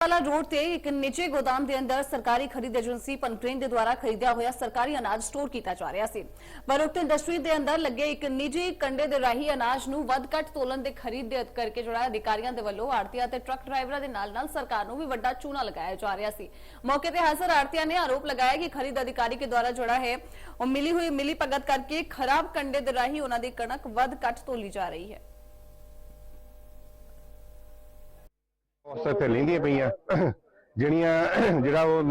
ਵਾਲਾ ਰੋਡ ਤੇ ਇੱਕ ਨਿੱਜੀ ਗੋਦਾਮ ਦੇ ਅੰਦਰ ਸਰਕਾਰੀ ਖਰੀਦ ਏਜੰਸੀ ਪਨਪ੍ਰੀਨ ਦੇ ਦੁਆਰਾ ਖਰੀਦਿਆ ਹੋਇਆ ਸਰਕਾਰੀ ਅਨਾਜ ਸਟੋਰ ਕੀਤਾ ਜਾ ਰਿਹਾ ਸੀ। ਪਰ ਇੰਡਸਟਰੀ ਦੇ ਅੰਦਰ ਲੱਗੇ ਇੱਕ ਨਿੱਜੀ ਕੰਡੇ ਦੇ ਰਾਹੀਂ ਅਨਾਜ ਨੂੰ ਵੱਧ ਘੱਟ ਤੋਲਣ ਦੇ ਖਰੀਦ ਦੇ ਕਰਕੇ ਜਿਹੜਾ ਅਧਿਕਾਰੀਆਂ ਦੇ ਵੱਲੋਂ ਆੜਤੀਆਂ ਤੇ ਟਰੱਕ ਡਰਾਈਵਰਾਂ ਦੇ ਨਾਲ ਨਾਲ ਸਰਕਾਰ ਨੂੰ ਵੀ ਵੱਡਾ ਚੂਨਾ ਲਗਾਇਆ ਜਾ ਰਿਹਾ ਸੀ। ਮੌਕੇ ਤੇ ਹਾਜ਼ਰ ਆੜਤੀਆਂ ਨੇ ਆਰੋਪ ਲਗਾਇਆ ਕਿ ਖਰੀਦ ਅਧਿਕਾਰੀ ਦੇ ਦੁਆਰਾ ਜਿਹੜਾ ਹੈ, ਉਹ ਮਿਲੀ ਹੋਈ ਮਿਲੀ ਭਗਤ ਕਰਕੇ ਖਰਾਬ ਕੰਡੇ ਦੇ ਰਾਹੀਂ ਉਹਨਾਂ ਦੀ ਕਣਕ ਵੱਧ ਘੱਟ ਤੋਲੀ ਜਾ ਰਹੀ ਹੈ। ਉਸ ਤੇ ਲੈਂਦੀਆਂ ਪਈਆਂ। ਜਿਹੜੀਆਂ, ਜਿਹੜਾ ਉਹ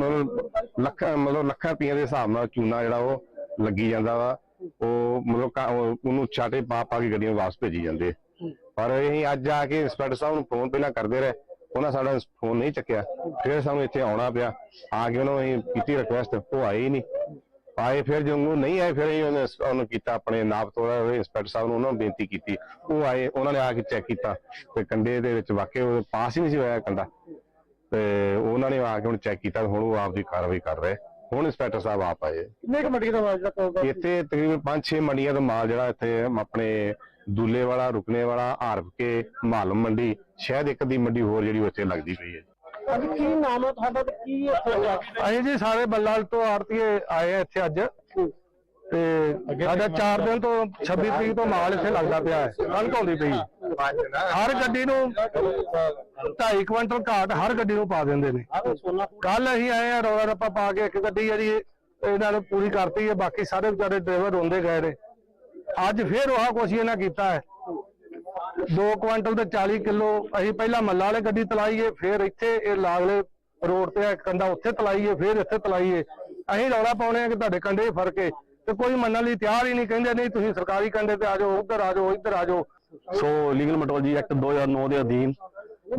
ਲੱਖਾਂ, ਮਤਲਬ ਲੱਖਾਂ ਰੁਪਈਆ ਦੇ ਹਿਸਾਬ ਨਾਲ ਚੂਨਾ ਜਿਹੜਾ ਉਹ ਲੱਗੀ ਜਾਂਦਾ ਵਾ, ਉਹ ਮਤਲਬ ਕਾ- ਉਹ- ਉਹਨੂੰ ਛਾਟੇ ਪਾ ਪਾ ਕੇ ਗੱਡੀਆਂ ਵਾਪਸ ਭੇਜੀ ਜਾਂਦੇ ਪਰ ਅਸੀਂ ਅੱਜ ਆ ਕੇ ਇੰਸਪੈਕਟਰ ਸਾਹਿਬ ਨੂੰ ਫੋਨ ਪਹਿਲਾਂ ਕਰਦੇ ਰਹੇ, ਉਹਨਾਂ ਸਾਡਾ ਫੋਨ ਨਹੀਂ ਚੱਕਿਆ। ਫਿਰ ਸਾਨੂੰ ਇੱਥੇ ਆਉਣਾ ਪਿਆ। ਆ ਕੇ ਉਹਨਾਂ ਨੂੰ ਅਸੀਂ ਕੀਤੀ ਰਿਕੁਐਸਟ ਉਹ ਆਏ ਹੀ ਨਹੀਂ। ਆਏ ਫਿਰ ਜਦੋਂ ਨਹੀਂ ਆਏ ਫਿਰ ਅਸੀਂ ਉਹਨੇ ਉਹਨੂੰ ਕੀਤਾ ਆਪਣੇ ਨਾਪ ਤੋੜਾ ਇੰਸਪੈਕਟਰ ਸਾਹਿਬ ਨੂੰ ਉਹਨਾਂ ਨੂੰ ਬੇਨਤੀ ਕੀਤੀ। ਉਹ ਆਏ ਉਹਨਾਂ ਨੇ ਆ ਕੇ ਚੈੱਕ ਕੀਤਾ ਤੇ ਕੰਡੇ ਦੇ ਵਿੱਚ ਵਾਕਿਆ ਉਹ ਪਾਸ ਹੀ ਨਹੀਂ ਸੀ ਹੋਇਆ ਕੰਡਾ। ਤੇ ਉਹਨਾਂ ਨੇ ਆ ਕੇ ਹੁਣ ਚੈੱਕ ਕੀਤਾ ਹੁਣ ਉਹ ਆਪਦੀ ਕਾਰਵਾਈ ਕਰ ਰਹੇ। ਹੁਣ ਇੰਸਪੈਕਟਰ ਸਾਹਿਬ ਆਪ ਆਏ। ਕਿੰਨੇ ਕੁ ਮੰਡੀ ਦਾ ਮਾਲ ਜਿਹੜਾ ਪਊਗਾ ਇੱਥੇ ਤਕਰੀਬਨ 5-6 ਮੰਡੀਆਂ ਤੋਂ ਮਾਲ ਜਿਹੜਾ ਇੱਥੇ ਆਪਣੇ ਦੂਲੇ ਵਾਲਾ ਰੁਕਨੇ ਵਾਲਾ ਹਾਰਫ ਕੇ ਮਾਲਮ ਮੰਡੀ ਸ਼ਾਇਦ ਇੱਕ ਦੀ ਮੰਡੀ ਹੋਰ ਜਿਹੜੀ ਉੱਥੇ ਲੱਗਦੀ ਪਈ ਹੈ। ਅੱਜ ਕੀ ਨਾਮ ਹੈ ਤੁਹਾਡਾ ਤੇ ਕੀ ਇੱਥੇ ਹੋਇਆ? ਅਸੀਂ ਜੀ ਸਾਰੇ ਬੱਲਾਲ ਤੋਂ ਆੜਤੀਏ ਆਏ ਆ ਇੱਥੇ ਅੱਜ। ਤੇ ਸਾਡਾ 4 ਦਿਨ ਤੋਂ 26 ਤਰੀਕ ਤੋਂ ਮਾਲ ਇੱਥੇ ਲੱਗਦਾ ਪਿਆ ਹੈ। ਕਣਕ ਆਉਂਦੀ ਪਈ। ਹਰ ਗੱਡੀ ਨੂੰ 2.5 ਕੁਇੰਟਲ ਘਾਟ ਹਰ ਗੱਡੀ ਨੂੰ ਪਾ ਦਿੰਦੇ ਨੇ। ਕੱਲ ਅਸੀਂ ਆਏ ਆ ਰੌਲਾ ਰੱਪਾ ਪਾ ਕੇ ਇੱਕ ਗੱਡੀ ਜਿਹੜੀ ਇਹਨਾਂ ਨੇ ਪੂਰੀ ਕਰਤੀ ਹੈ ਬਾਕੀ ਸਾਰੇ ਵਿਚਾਰੇ ਡਰਾਈਵਰ ਰੋਂਦੇ ਗਏ ਨੇ। ਅੱਜ ਫੇਰ ਉਹ ਕੁਛ ਇਹਨਾਂ ਕੀਤਾ ਹੈ। 2 ਕੁਇੰਟਲ ਤੇ 40 ਕਿਲੋ ਅਸੀਂ ਪਹਿਲਾਂ ਮੱਲਾ ਵਾਲੇ ਗੱਡੀ ਤਲਾਈਏ, ਫਿਰ ਇੱਥੇ ਇਹ ਲਾਗਲੇ ਰੋਡ ਤੇ ਕੰਡਾ ਉੱਥੇ ਤਲਾਈਏ, ਫਿਰ ਇੱਥੇ ਤਲਾਈਏ। ਅਸੀਂ ਰੌਲਾ ਪਾਉਣੇ ਆ ਕਿ ਤੁਹਾਡੇ ਕੰਡੇ ਫ਼ਰਕ ਹੈ ਤੇ ਕੋਈ ਮੰਨਣ ਲਈ ਤਿਆਰ ਹੀ ਨਹੀਂ, ਕਹਿੰਦੇ ਨਹੀਂ, ਤੁਸੀਂ ਸਰਕਾਰੀ ਕੰਡੇ ਤੇ ਆ ਜਾਓ, ਉੱਧਰ ਆ ਜਾਓ, ਇੱਧਰ ਆ ਜਾਓ। ਸੋ ਲੀਗਲ ਮੈਟਰੋਲੋਜੀ ਐਕਟ 2009 ਦੇ ਅਧੀਨ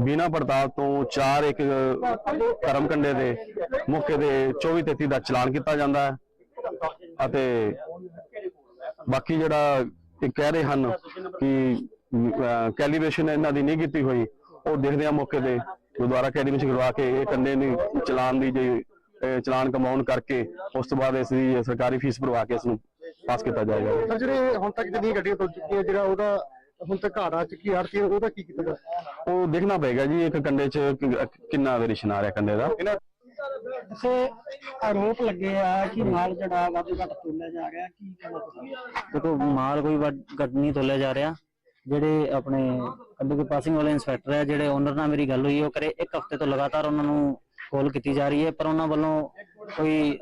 ਬਿਨਾ ਪੜਤਾਲ ਤੋਂ ਚਾਰ ਇੱਕ ਕਰਮ ਕੰਡੇ ਦੇ ਮੌਕੇ ਦੇ 24 33 ਦਾ ਚਲਾਨ ਕੀਤਾ ਜਾਂਦਾ ਹੈ। ਅਤੇ ਬਾਕੀ ਜਿਹੜਾ ਇਹ ਕਹਿ ਰਹੇ ਹਨ ਕਿ ਕੈਲੀਬ੍ਰੇਸ਼ਨ ਇਹਨਾਂ ਦੀ ਨਹੀਂ ਕੀਤੀ ਹੋਈ। ਉਹ ਦੇਖਦੇ ਆ ਮੌਕੇ ਤੇ ਦੁਬਾਰਾ ਕੈਲੀਬ੍ਰੇਸ਼ਨ ਕਰਵਾ ਕੇ ਇਹ ਕੰਡੇ ਨੂੰ ਚਲਾਨ ਦੀ ਜੇ ਚਲਾਨ ਕਮਾਉਣ ਕਰਕੇ ਉਸ ਤੋਂ ਬਾਅਦ ਇਸ ਦੀ ਸਰਕਾਰੀ ਫੀਸ ਭਰਵਾ ਕੇ ਇਸ ਨੂੰ ਪਾਸ ਕੀਤਾ ਜਾਏਗਾ। ਸਰ ਜਿਹੜੇ ਹੁਣ ਤੱਕ ਜਿਹੜੀਆਂ ਗੱਡੀਆਂ ਤੁਰ ਚੁੱਕੀਆਂ ਜਿਹੜਾ ਉਹਦਾ ਹੁਣ ਤੱਕ ਘਰ ਆ ਚੁੱਕੀ ਆੜਤੀ ਉਹਦਾ ਕੀ ਕੀਤਾ? ਉਹ ਦੇਖਣਾ ਪਏਗਾ ਜੀ ਇੱਕ ਕੰਡੇ 'ਚ ਕਿ- ਕਿੰਨਾ ਵੇਰੀਏਸ਼ਨ ਆ ਰਿਹਾ ਕੰਡੇ ਦਾ। ਇਸੇ ਆਰੋਪ ਲੱਗੇ ਆ ਕਿ ਮਾਲ ਜਿਹੜਾ ਵੱਧ ਘੱਟ ਤੋਲਿਆ ਜਾ ਰਿਹਾ ਕੀ ਦੇਖੋ ਮਾਲ ਕੋਈ ਵੱਡ ਘੱਟ ਨਹੀਂ ਤੋਲਿਆ ਜਾ ਰਿਹਾ। ਜਿਹੜੇ ਆਪਣੇ ਕੱਦੂ ਕੇ ਪਾਸਿੰਗ ਵਾਲੇ ਇੰਸਪੈਕਟਰ ਹੈ ਜਿਹੜੇ ਓਨਰ ਨਾਲ ਮੇਰੀ ਗੱਲ ਹੋਈ ਉਹ ਕਰੇ ਇੱਕ ਹਫ਼ਤੇ ਤੋਂ ਲਗਾਤਾਰ ਉਹਨਾਂ ਨੂੰ ਕਾਲ ਕੀਤੀ ਜਾ ਰਹੀ ਹੈ ਪਰ ਉਹਨਾਂ ਵੱਲੋਂ ਕੋਈ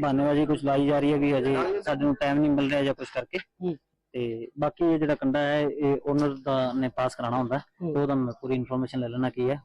ਬਹਾਨੇਬਾਜ਼ੀ ਕੁਝ ਲਾਈ ਜਾ ਰਹੀ ਹੈ ਵੀ ਅਜੇ ਸਾਡੇ ਨੂੰ ਟਾਈਮ ਨਹੀਂ ਮਿਲ ਰਿਹਾ ਜਾਂ ਕੁਝ ਕਰਕੇ। ਤੇ ਬਾਕੀ ਇਹ ਜਿਹੜਾ ਕੰਡਾ ਹੈ ਇਹ ਓਨਰ ਦਾ ਨੇ ਪਾਸ ਕਰਾਉਣਾ ਹੁੰਦਾ ਹੈ ਤੇ ਉਹਦਾ ਮੈਂ ਪੂਰੀ ਇਨਫੋਰਮੇਸ਼ਨ ਲੈ ਲੈਣਾ ਕੀ ਹੈ।